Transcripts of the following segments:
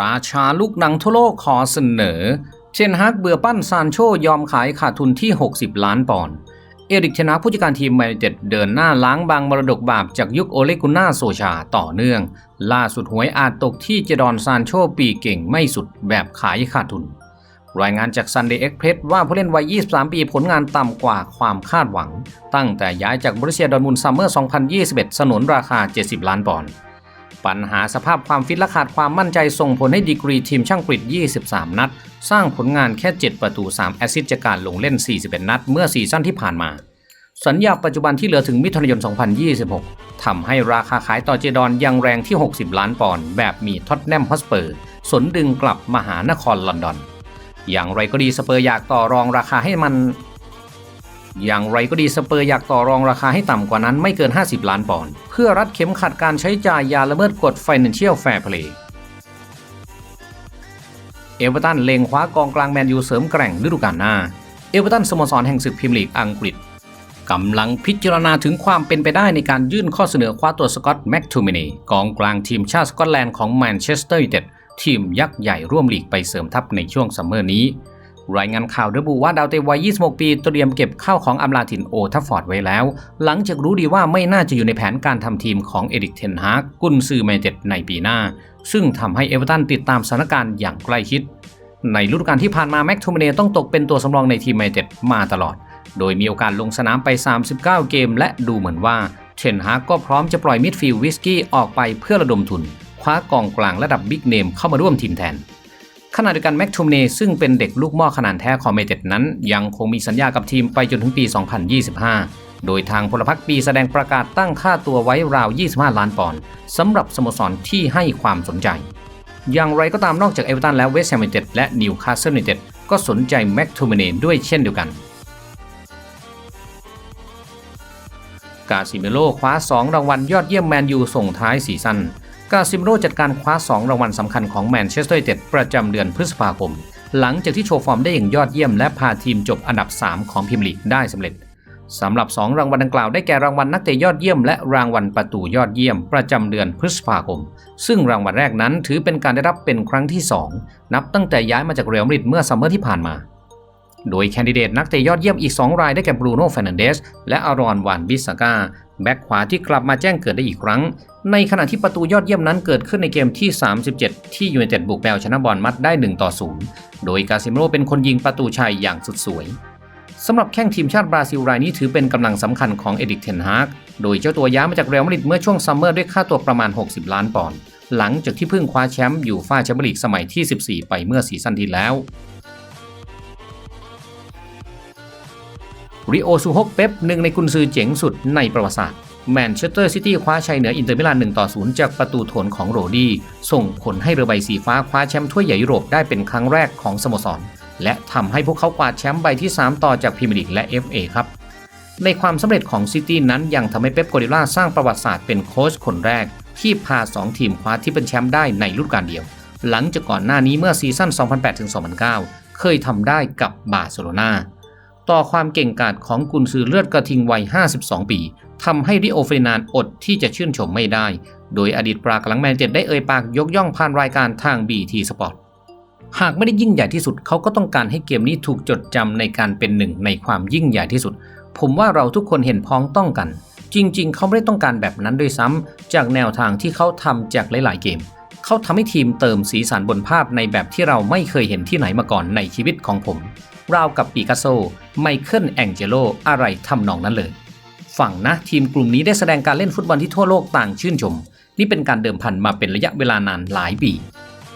ราชาลูกหนังทั่วโลกขอเสนอ เชนฮักเบื่อปั้นซานโชยอมขายขาดทุนที่ 60 ล้านปอนด์ เอริกเทนฮาผู้จัดการทีมแมนยูไนเต็ดเดินหน้าล้างบางมรดกบาปจากยุคโอเลกุน่าโซชาต่อเนื่อง ล่าสุดหวยอาจตกที่เจดอนซานโชปีเก่งไม่สุดแบบขายขาดทุน รายงานจาก Sunday Express ว่าผู้เล่นวัย 23 ปีผลงานต่ำกว่าความคาดหวัง ตั้งแต่ย้ายจากบริเซียดอร์ทมุนซัมเมอร์ 2021 สนนราคา 70 ล้านปอนด์ ปัญหาสภาพความฟิตและขาดความมั่นใจส่งผลให้ดีกรีทีมช่างกรีด23 นัด สร้างผลงานแค่ 7 ประตู 3 แอสซิสต์จากการลงเล่น 41 นัด เมื่อซีซั่นที่ผ่านมา สัญญาปัจจุบันที่เหลือถึงมิถุนายน 2026 ทำให้ราคาขายต่อเจดอนยังแรงที่ 60 ล้านปอนด์แบบมีท็อตแนมฮอสเปอร์ สนดึงกลับมหานครลอนดอน อย่างไรก็ดีสเปอร์อยากต่อรองราคาให้มัน อย่างไรก็ดีสเปอร์อยากต่อรองราคาให้ต่ำกว่านั้นไม่เกิน 50 ล้านปอนด์เพื่อรัดเข็มขัดการใช้จ่ายยาละเมิดกฎ Financial Fair Play เอเวอร์ตันเลงคว้ากองกลางแมนยูเสริมแกร่งฤดูกาลหน้า เอเวอร์ตันสโมสรแห่งศึกพรีเมียร์ลีกอังกฤษกำลังพิจารณาถึงความเป็นไปได้ในการยื่นข้อเสนอคว้าตัวสกอตต์แม็กทูมินีกองกลางทีมชาติสกอตแลนด์ของแมนเชสเตอร์ยูไนเต็ดทีมยักษ์ใหญ่ร่วมลีกไปเสริมทัพในช่วงซัมเมอร์นี้ รายงานข่าวระบุว่าดาวเตะวัย 26 ปีเตรียมเก็บข้าวของอำลาถิ่นโอทัฟฟอร์ดไว้แล้ว หลังจากรู้ดีว่าไม่น่าจะอยู่ในแผนการทำทีมของเอริกเทนฮากกุนซือแมนเจ็ดในปีหน้า ซึ่งทำให้เอเวอร์ตันติดตามสถานการณ์อย่างใกล้ชิด ในฤดูกาลที่ผ่านมาแม็กทูมเน่ต้องตกเป็นตัวสำรองในทีมแมนเจ็ดมาตลอด โดยมีโอกาสลงสนามไป 39 เกม และดูเหมือนว่าเทนฮากก็พร้อมจะปล่อยมิดฟิลด์วิสกี้ออกไปเพื่อระดมทุนคว้ากองกลางระดับบิ๊กเนมเข้ามาร่วมทีมแทน ขณะเดียวกันแม็กทูมเน่ซึ่งเป็นเด็กลูกหม้อขนาดแท้ของเมเต็ดนั้น ยังคงมีสัญญากับทีมไปจนถึงปี 2025 โดยทางพลพรรคปีแสดงประกาศตั้งค่าตัวไว้ราว 25 ล้านปอนด์สำหรับสโมสรที่ให้ความสนใจ อย่างไรก็ตามนอกจากเอเวอร์ตันแล้วเวสต์แฮมยูไนเต็ดและนิวคาสเซิลยูไนเต็ดก็สนใจแม็กทูมเน่ด้วยเช่นเดียวกันกาซิเมโลคว้า 2 รางวัลยอดเยี่ยมแมนยูส่งท้ายซีซั่น กาซิมโรจัดการคว้า 2 รางวัลสำคัญของแมนเชสเตอร์ยูไนเต็ดประจำเดือนพฤษภาคม หลังจากที่โชว์ฟอร์มได้อย่างยอดเยี่ยมและพาทีมจบอันดับ 3 ของพรีเมียร์ลีกได้สำเร็จสำหรับ 2 รางวัลดังกล่าวได้แก่รางวัลนักเตะยอดเยี่ยมและรางวัลประตูยอดเยี่ยมประจำเดือนพฤษภาคม ซึ่งรางวัลแรกนั้นถือเป็นการได้รับเป็นครั้งที่ 2 นับตั้งแต่ย้ายมาจากเรอัลมาดริดเมื่อซัมเมอร์ที่ผ่านมา โดยแคนดิเดตนักเตะยอดเยี่ยมอีก 2 รายได้แก่บรูโน่เฟรนันเดสและอารอนวานบิสกา แบ็กขวาที่กลับมาแจ้งเกิดได้อีกครั้ง ในขณะที่ประตูยอดเยี่ยมนั้นเกิดขึ้นในเกมที่ 37 ที่ยูไนเต็ดบุกแปลชนะบอลมัดได้ 1 ต่อ 0 โดยกาซิมโรเป็นคนยิงประตูชัยอย่างสุดสวยสำหรับแข้งทีมชาติบราซิลรายนี้ถือเป็นกำลังสำคัญของเอดิกเทนฮากโดยเจ้าตัวย้ายมาจากเรอัลมาดริดเมื่อช่วงซัมเมอร์ด้วยค่าตัวประมาณ 60 ล้านปอนด์หลังจากที่เพิ่งคว้าแชมป์อยู่ฟ้าแชมเปี้ยนลีกสมัยที่ 14 ไปเมื่อซีซั่นที่แล้ว ริโอซูฮกเป๊ปหนึ่งในกุนซือเจ๋งสุดในประวัติศาสตร์แมนเชสเตอร์ซิตี้คว้าชัยเหนืออินเตอร์มิลาน1ต่อ0จากประตูโถนของโรดี้ส่งผลให้เรือใบสีฟ้าคว้าแชมป์ถ้วยใหญ่ยุโรปได้เป็นครั้งแรกของสโมสร และทำให้พวกเขากวาดแชมป์ใบที่ 3 ต่อจากพรีเมียร์ลีกและ FA ครับในความสำเร็จของซิตี้นั้นยังทำให้เป๊ปโกวาร์ดิโอลาสร้างประวัติศาสตร์เป็นโค้ชคนแรก ที่พา 2 ทีมคว้าที่เป็นแชมป์ได้ในฤดูกาลเดียว หลังจากก่อนหน้านี้เมื่อซีซั่น2008-2009 เคยทำได้กับบาร์เซโลนา ต่อความเก่งกาจของกุนซือเลือดกระทิงวัย 52 ปีทำให้ริโอเฟรนานอดที่จะชื่นชมไม่ได้ โดยอดีตปรากหลังแมนเจ็ดได้เอ่ยปากยกย่องผ่านรายการทาง BT Sport หากไม่ได้ยิ่งใหญ่ที่สุดเขาก็ต้องการให้เกมนี้ถูกจดจำในการเป็นหนึ่งในความยิ่งใหญ่ที่สุด ผมว่าเราทุกคนเห็นพ้องต้องกัน จริง ๆ เขาไม่ได้ต้องการแบบนั้นด้วยซ้ำจากแนวทางที่เขาทำจากหลายๆเกมเขาทำให้ทีมเติมสีสันบนภาพในแบบที่เราไม่เคยเห็นที่ไหนมาก่อนในชีวิตของผม ราวกับปิกัสโซ ไมเคิลแองเจโลอะไรทำนองนั้นเลย ฝั่งนะทีมกลุ่มนี้ได้แสดงการเล่นฟุตบอลที่ทั่วโลกต่างชื่นชม นี่เป็นการเดิมพันมาเป็นระยะเวลานานหลายปี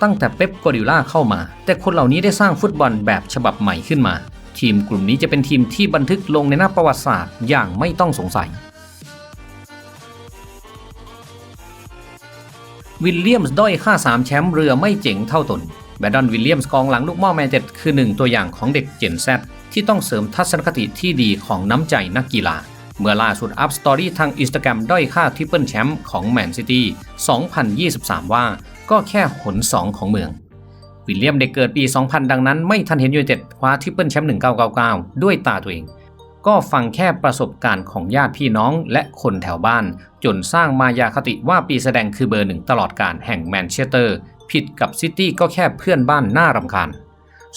ตั้งแต่เป๊ปกัวดิล่าเข้ามา แต่คนเหล่านี้ได้สร้างฟุตบอลแบบฉบับใหม่ขึ้นมา ทีมกลุ่มนี้จะเป็นทีมที่บันทึกลงในหน้าประวัติศาสตร์อย่างไม่ต้องสงสัยวิลเลียมส์ด้อยค่า 3 แชมป์เรือไม่เจ๋งเท่าตน แบดดอนวิลเลียมส์กองหลังลูกหม้อแมนเจ็ดคือหนึ่งตัวอย่างของเด็กเจนแซที่ต้องเสริมทัศนคติที่ดีของน้ำใจนักกีฬา เมื่อล่าสุดอัพสตอรี่ทางอินสตาแกรมด้อยค่าทิปเปิลแชมป์ของแมนซิตี้ 2023 ว่าก็แค่หนสองของเมือง วิลเลียมเด็กเกิดปี 2000 ดังนั้นไม่ทันเห็นยูไนเต็ดคว้าทิปเปิลแชมป์ 1999 ด้วยตาตัวเอง ก็ฟังแค่ประสบการณ์ของญาติพี่น้องและคนแถวบ้าน จนสร้างมายาคติว่าปีแสดงคือเบอร์หนึ่งตลอดการแห่งแมนเชสเตอร์ ผิดกับซิตี้ก็แค่เพื่อนบ้านน่ารำคาญ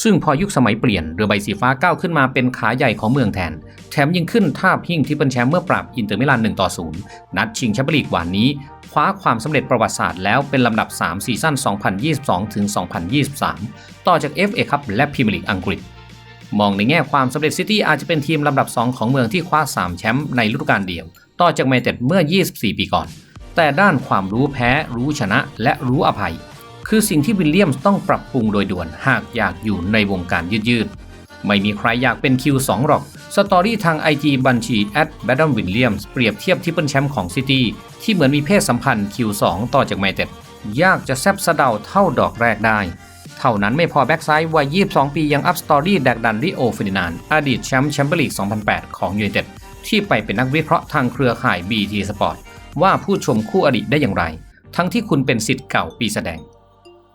ซึ่งพอยุคสมัยเปลี่ยนเรือใบสีฟ้าก้าวขึ้นมาเป็นขาใหญ่ของเมืองแทน แถมยิ่งขึ้นท่าพิ้งที่เป็นแชมป์เมื่อปราบอินเตอร์มิลาน1ต่อ0นัดชิงแชมเปี้ยนลีกวันนี้ คว้าความสำเร็จประวัติศาสตร์แล้วเป็นลำดับ 3 ซีซั่น 2022 ถึง 2023 ต่อจาก FA คัพและพรีเมียร์ลีกอังกฤษมองในแง่ความสำเร็จซิตี้อาจจะเป็นทีมลำดับ 2 ของเมืองที่คว้า 3 แชมป์ในฤดูกาลเดียว ต่อจากแมนเต็ดเมื่อ 24 ปีก่อน แต่ด้านความรู้แพ้ รู้ชนะ และรู้อภัย คือสิ่งที่วิลเลียมต้องปรับปรุงโดยด่วนหากอยากอยู่ในวงการยืดๆ ไม่มีใครอยากเป็น Q2 หรอก สตอรี่ทาง IG บัญชี at b a d d a m Williams เปรียบเทียบที่เป็นแชมป์ของซิตี้ที่เหมือนมีเพศสัมพันธ์ Q2 ต่อจากแมเต็ดยากจะแซบสะเดาเท่าดอกแรกได้เท่านั้นไม่พอแบ็กไซด์วัย 22 ปียังอัพสตอรี่แดกดันริโอฟินินาน อดีตแชมป์แชมเปี้ยนลีก 2008 ของยูไนเต็ดที่ไปเป็นนักวิเคราะห์ทางเครือข่าย BT Sport ว่าผู้ชมคู่อดีตได้อย่างไร ทั้งที่คุณเป็นสิทธิ์เก่าปีแสดง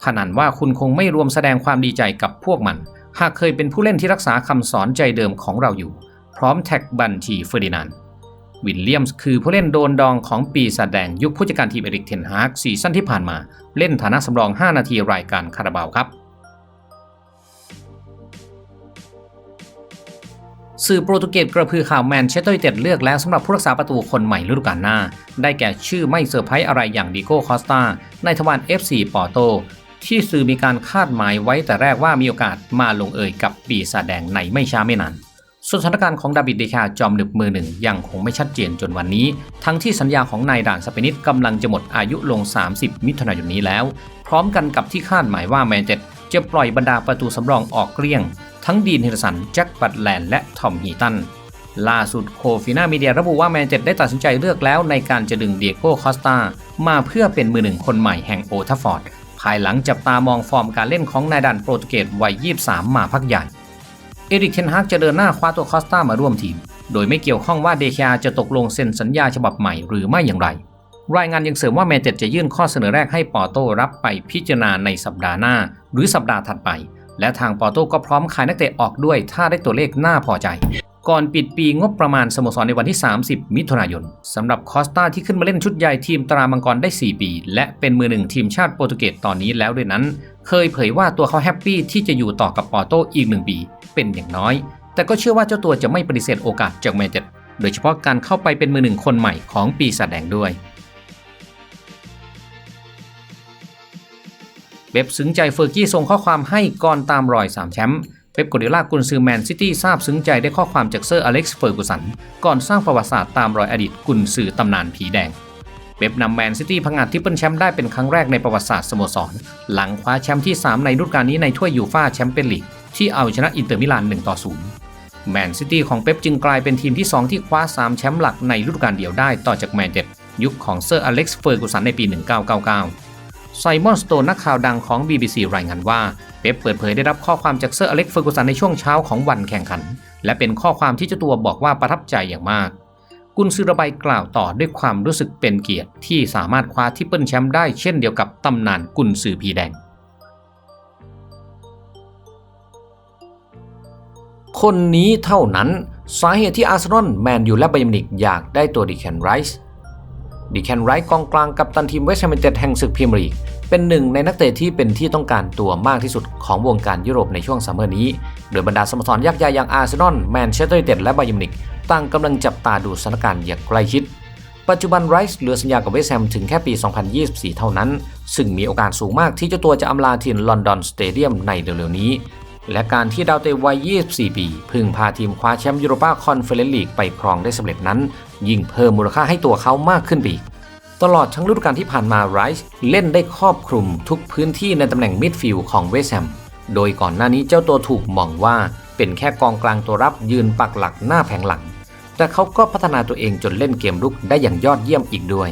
พนันว่าคุณคงไม่รวมแสดงความดีใจกับพวกมัน หากเคยเป็นผู้เล่นที่รักษาคำสอนใจเดิมของเราอยู่ พร้อมแท็กบัญชีเฟอร์ดินานด์วิลเลียมส์คือผู้เล่นโดนดองของปีแสดงยุคผู้จัดการทีมเอริกเทนฮากซีซั่นที่ผ่านมา เล่นฐานะสำรอง 5 นาทีรายการคาราบาวครับ สื่อโปรตุเกสกระพือข่าวแมนเชสเตอร์ยูไนเต็ดเลือกแล้วสำหรับผู้รักษาประตูคนใหม่ฤดูกาลหน้า ได้แก่ชื่อไม่เซอร์ไพรส์อะไรอย่างดิโก้คอสตาในทวาร FC ปอร์โต ที่สื่อมีการคาดหมายไว้แต่แรกว่ามีโอกาสมาลงเอยกับปีศาจแดงในไม่ช้าไม่นานส่วนสถานการณ์ของดาบิดเดคาจอมหนึบมือหนึ่งยังคงไม่ชัดเจนจนวันนี้ ทั้งที่สัญญาของนายด่านสเปนิตกำลังจะหมดอายุลง 30 มิถุนายนนี้แล้ว พร้อมกันกับที่คาดหมายว่าแมนเชสเตอร์จะปล่อยบรรดาประตูสำรองออกเกลี้ยง ทั้งดีนเฮนเดอร์สันแจ็คบัตแลนด์และทอมฮีตันล่าสุดโคฟิน่ามีเดียระบุว่าแมนเชสเตอร์ได้ตัดสินใจเลือกแล้วในการจะดึงเดียโก้คอสตามาเพื่อเป็นมือหนึ่งคนใหม่แห่งโอทัฟฟอร์ด ภายหลังจับตามองฟอร์มการเล่นของนายดันโปรตุเกสวัย 23 มาพักใหญ่ เอริกเทนฮากจะเดินหน้าคว้าตัวคอสตามาร่วมทีม โดยไม่เกี่ยวข้องว่าเดคาจะตกลงเซ็นสัญญาฉบับใหม่หรือไม่อย่างไร รายงานยังเสริมว่าแมนเชสเตอร์จะยื่นข้อเสนอแรกให้ปอร์โตรับไปพิจารณาในสัปดาห์หน้า หรือสัปดาห์ถัดไป และทางปอร์โตก็พร้อมขายนักเตะออกด้วยถ้าได้ตัวเลขน่าพอใจ ก่อนปิดปีงบประมาณสโมสรในวันที่ 30 มิถุนายนสำหรับคอสตาที่ขึ้นมาเล่นชุดใหญ่ทีมตรามังกรได้ 4 ปี และเป็นมือหนึ่งทีมชาติโปรตุเกสตอนนี้แล้วด้วยนั้น เคยเผยว่าตัวเขาแฮปปี้ที่จะอยู่ต่อกับปอร์โตอีกหนึ่งปี เป็นอย่างน้อย แต่ก็เชื่อว่าเจ้าตัวจะไม่ปฏิเสธโอกาสจากแมนเชสเตอร์โดยเฉพาะการเข้าไปเป็นมือหนึ่งคนใหม่ของปีศาจแดงด้วยเบบซึ้งใจเฟอร์กี้ส่งข้อความให้ก่อนตามรอย3แชมป์ ป๊ปกเดล่ากุนซือแมนซิตี้ทราบซึ้งใจได้ข้อความจากเซอร์อเล็กซ์เฟอร์กูสัน ก่อนสร้างประวัติศาสตร์ตามรอยอดีตกุนซือตำนานผีแดง เป๊ปนำแมนซิตี้พังงาดทริปเปิลแชมป์ได้เป็นครั้งแรกในประวัติศาสตร์สโมสร หลังคว้าแชมป์ที่ 3 ในฤดูกาลนี้ในถ้วยยูฟ่าแชมเปี้ยนลีกที่เอาชนะอินเตอร์มิลาน1ต่อ0แมนซิตี้ของเป๊ปจึงกลายเป็นทีมที่ 2 ที่คว้า 3 แชมป์หลักในฤดูกาลเดียวได้ต่อจากแมนเชสเตอร์ยุคของเซอร์อเล็กซ์เฟอร์กูสันในปี 1999 ไซมอนสโตนนักข่าวดังของ BBC รายงานว่า เป๊ปเปิดเผยได้รับข้อความจากเซอร์อเล็กซ์เฟอร์กูสันในช่วงเช้าของวันแข่งขัน และเป็นข้อความที่เจ้าตัวบอกว่าประทับใจอย่างมาก กุนซือระบายกล่าวต่อด้วยความรู้สึกเป็นเกียรติที่สามารถคว้าทิปเปิลแชมป์ได้เช่นเดียวกับตำนานกุนซือผีแดง คนนี้เท่านั้นสาเหตุที่อาร์เซนอลแมนยูและไบยมินิกอยากได้ตัวดิแคนไรส์ ดิแคนไรส์กองกลางกับตันทีมเวสต์แฮมยูไนเต็ดแห่งศึกพรีเมียร์ลีกเป็นหนึ่งในนักเตะที่เป็นที่ต้องการตัวมากที่สุดของวงการยุโรปในช่วงซัมเมอร์นี้ โดยบรรดาสโมสรยักษ์ใหญ่อย่างอาร์เซนอลแมนเชสเตอร์ยูไนเต็ดและบเยร์นมินิกต่างกำลังจับตาดูสถานการณ์อย่างใกล้ชิด ปัจจุบันไรส์เหลือสัญญากับเวสต์แฮมถึงแค่ปี 2024 เท่านั้น ซึ่งมีโอกาสสูงมากที่เจ้าตัวจะอำลาทีมลอนดอนสเตเดียมในเร็วๆนี้ และการที่ดาวเตะวัย 24 ปี พึ่งพาทีมคว้าแชมป์ยูโรปาคอนเฟอเรนซ์ลีกไปครองได้สำเร็จนั้น ยิ่งเพิ่มมูลค่าให้ตัวเขามากขึ้นไปอีกตลอดทั้งฤดูกาลที่ผ่านมาไรส์เล่นได้ครอบคลุมทุกพื้นที่ในตำแหน่งมิดฟิลด์ของเวสแฮม โดยก่อนหน้านี้เจ้าตัวถูกมองว่าเป็นแค่กองกลางตัวรับยืนปักหลักหน้าแผงหลัง แต่เขาก็พัฒนาตัวเองจนเล่นเกมรุกได้อย่างยอดเยี่ยมอีกด้วย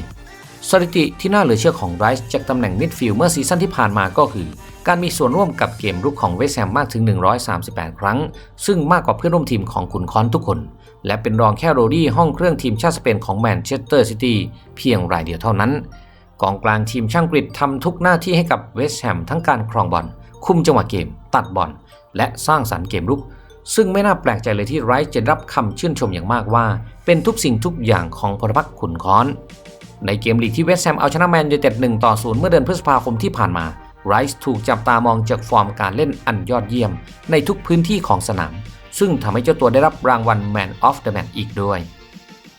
สถิติที่น่าเหลือเชื่อของไรส์จากตำแหน่งมิดฟิลด์เมื่อซีซั่นที่ผ่านมาก็คือ การมีส่วนร่วมกับเกมรุกของเวสแฮมมากถึง 138 ครั้ง ซึ่งมากกว่าเพื่อนร่วมทีมของขุนคอนทุกคน และเป็นรองแค่โรดี้ห้องเครื่องทีมชาติสเปนของแมนเชสเตอร์ซิตี้เพียงรายเดียวเท่านั้น กองกลางทีมช่างกฤษทำทุกหน้าที่ให้กับเวสต์แฮมทั้งการครองบอล คุมจังหวะเกม ตัดบอล และสร้างสรรค์เกมรุก ซึ่งไม่น่าแปลกใจเลยที่ไรส์จะรับคำชื่นชมอย่างมากว่า เป็นทุกสิ่งทุกอย่างของพลพรรคขุนค้อน ในเกมลีกที่เวสต์แฮมเอาชนะแมนยูไนเต็ด1ต่อ0เมื่อเดือนพฤษภาคมที่ผ่านมาไรส์ถูกจับตามองจากฟอร์มการเล่นอันยอดเยี่ยม ในทุกพื้นที่ของสนาม ซึ่งทำให้เจ้าตัวได้รับรางวัล Man of the Match อีกด้วย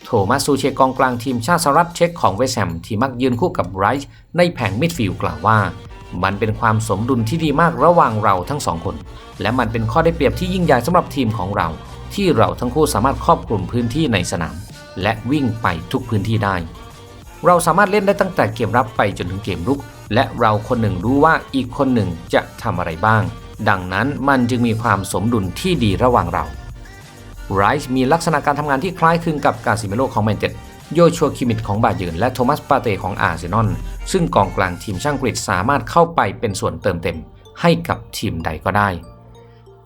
โทมัสซูเชกองกลางทีมชาติสหรัฐเช็กของเวสแฮมที่มักยืนคู่กับไรส์ในแผงมิดฟิลด์กล่าวว่า มันเป็นความสมดุลที่ดีมากระหว่างเราทั้งสองคน และมันเป็นข้อได้เปรียบที่ยิ่งใหญ่สำหรับทีมของเรา ที่เราทั้งคู่สามารถครอบคลุมพื้นที่ในสนาม และวิ่งไปทุกพื้นที่ได้ เราสามารถเล่นได้ตั้งแต่เกมรับไปจนถึงเกมรุก และเราคนหนึ่งรู้ว่าอีกคนหนึ่งจะทำอะไรบ้าง ดังนั้นมันจึงมีความสมดุลที่ดีระหว่างเราไรส์มีลักษณะการทำงานที่คล้ายคลึงกับกาซิเมโลของแมนเชสเตอร์โยชัวคิมิดของบาเยิร์นและโทมัสปาเต้ของอาร์เซนอลซึ่งกองกลางทีมช่างกรีกสามารถเข้าไปเป็นส่วนเติมเต็ม ให้กับทีมใดก็ได้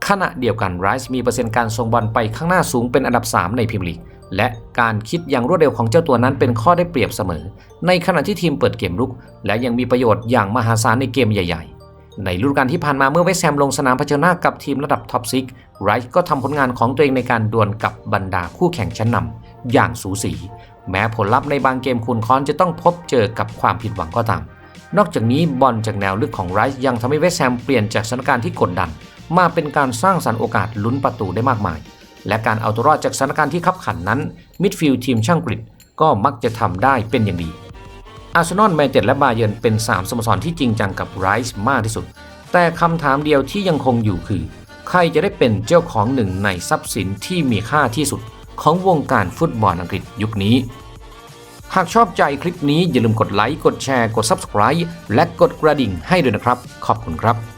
ขณะเดียวกันไรส์มีเปอร์เซ็นต์การส่งบอลไปข้างหน้าสูงเป็นอันดับ 3 ในพรีเมียร์ลีกและการคิดอย่างรวดเร็วของเจ้าตัวนั้นเป็นข้อได้เปรียบเสมอ ในขณะที่ทีมเปิดเกมรุก และยังมีประโยชน์อย่างมหาศาลในเกมใหญ่ ในฤดูกาลที่ผ่านมาเมื่อเวสแฮมลงสนามเผชิญหน้ากับทีมระดับท็อปซิกไรส์ก็ทำผลงานของตัวเองในการดวลกับบรรดาคู่แข่งชั้นนำอย่างสูสี แม้ผลลัพธ์ในบางเกมคุณค้อนจะต้องพบเจอกับความผิดหวังก็ตาม นอกจากนี้บอลจากแนวลึกของไรส์ยังทำให้เวสแฮมเปลี่ยนจากสถานการณ์ที่กดดัน มาเป็นการสร้างสรรค์โอกาสลุ้นประตูได้มากมาย และการเอาตัวรอดจากสถานการณ์ที่ขับขันนั้นมิดฟิลด์ทีมช่างกรีกก็มักจะทำได้เป็นอย่างดี อาร์เซนอลแมนเชสเตอร์และบาเยิร์นเป็น 3สโมสรที่จริงจังกับไรซ์มากที่สุด แต่คำถามเดียวที่ยังคงอยู่คือ ใครจะได้เป็นเจ้าของหนึ่งในทรัพย์สินที่มีค่าที่สุด ของวงการฟุตบอลอังกฤษยุคนี้ หากชอบใจคลิปนี้อย่าลืมกดไลค์กดแชร์กด Subscribe และกดกระดิ่งให้ด้วยนะครับ ขอบคุณครับ